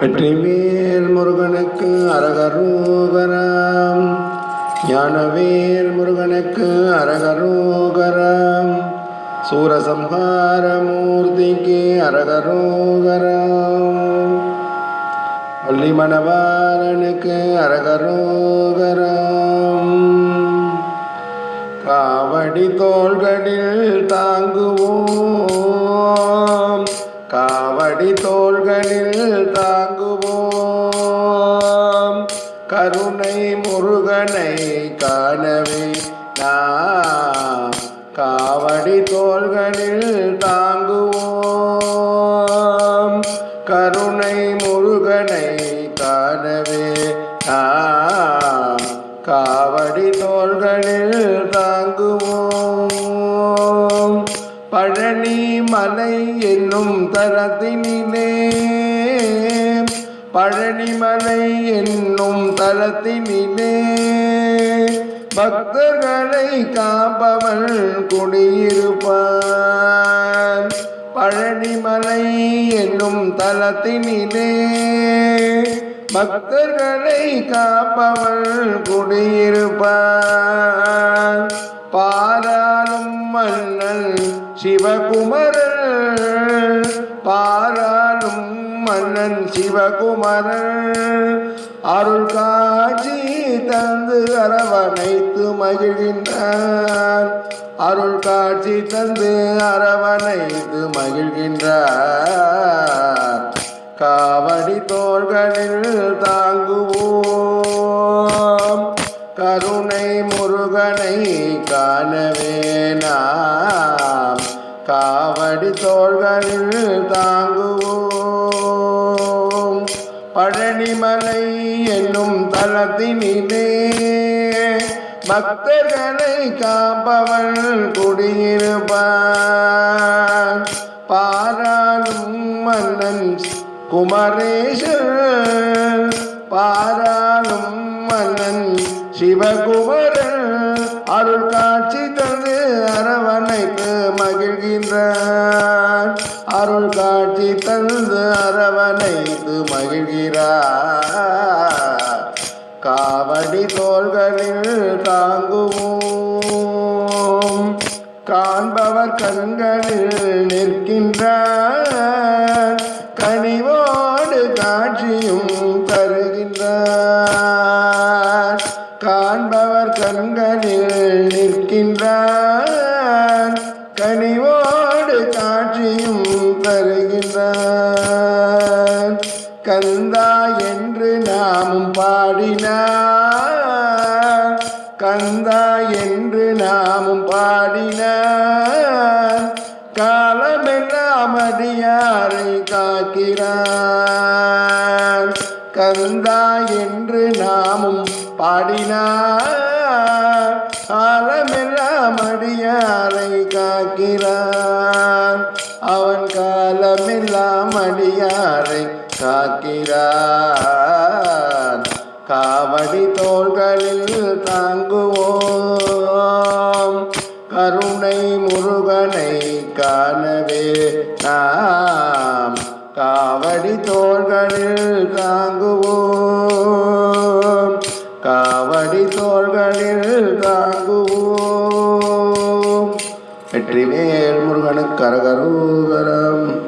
வெற்றிவேல் முருகனுக்கு அரகரோகராம். ஞானவேல் முருகனுக்கு அரகரோகராம். சூரசம்ஹார மூர்த்திக்கு அரகரோகராம். வள்ளி மணவாளனுக்கு அரகரோகராம். காவடி தோள்களில் தாங்குவோம். தாங்குவோம் கருணை முருகனை காணவே நாம். காவடி தோள்களில் தாங்குவோம். கருணை முருகனை காணவே நாம். காவடி தோள்களில் தாங்குவோம். பழனி மலை என்னும் தரத்தினிலே பழனிமலை என்னும் தலத்தினிலே பக்தர்களை காப்பவன் குடியிருப்பான். பழனிமலை என்னும் தலத்தினிலே பக்தர்களை காப்பவள் குடியிருப்பான். பாராளும் மன்னன் சிவகுமரன் பாரா மன்னன் சிவகுமரன் அருள் காட்சி தந்து அரவணைத்து மகிழ்கின்றான் அருள் காட்சி தந்து அரவணைத்து மகிழ்கின்றார். காவடி தோள்களில் தாங்குவோம். கருணை முருகனை காணவே நாம். காவடி தோள்களில் தாங்குவோம். பழனிமலை என்னும் தளத்தினிலே பக்தர்களை காப்பவள் குடியிருப்பார். பாராளும் மன்னன் குமரேசன் பாராளும் மன்னன் சிவகுமரன் அருள் காட்சி தன் அருள் காட்சி தந்து அரவணைத்து மகிழ்கிறார். காவடி தோள்களில் தாங்குவோம். காண்பவர் கண்களில் நிற்கின்றார். கனிவோடு காட்சியும் தருகின்றார். காண்பவர் கண்களில் கந்தா என்று நாமும் பாடினார் கந்தா என்று நாமும் பாடினார் காலமெல்லாம் அடியாரை காக்கிறார். கந்தா என்று நாமும் பாடினார் காலமெல்லாம் அடியாரை காக்கிறான் அவன் காலமெல்லாம் அடியாரை காக்கிறான் காவடி தோள்களில் தாங்குவோம். கருணை முருகனை காணவே நாம். காவடி தோள்களில் தாங்குவோம். காவடி தோள்களில் தாங்குவோம். வெற்றிவேல் முருகனுக்கு கரகரூகரம்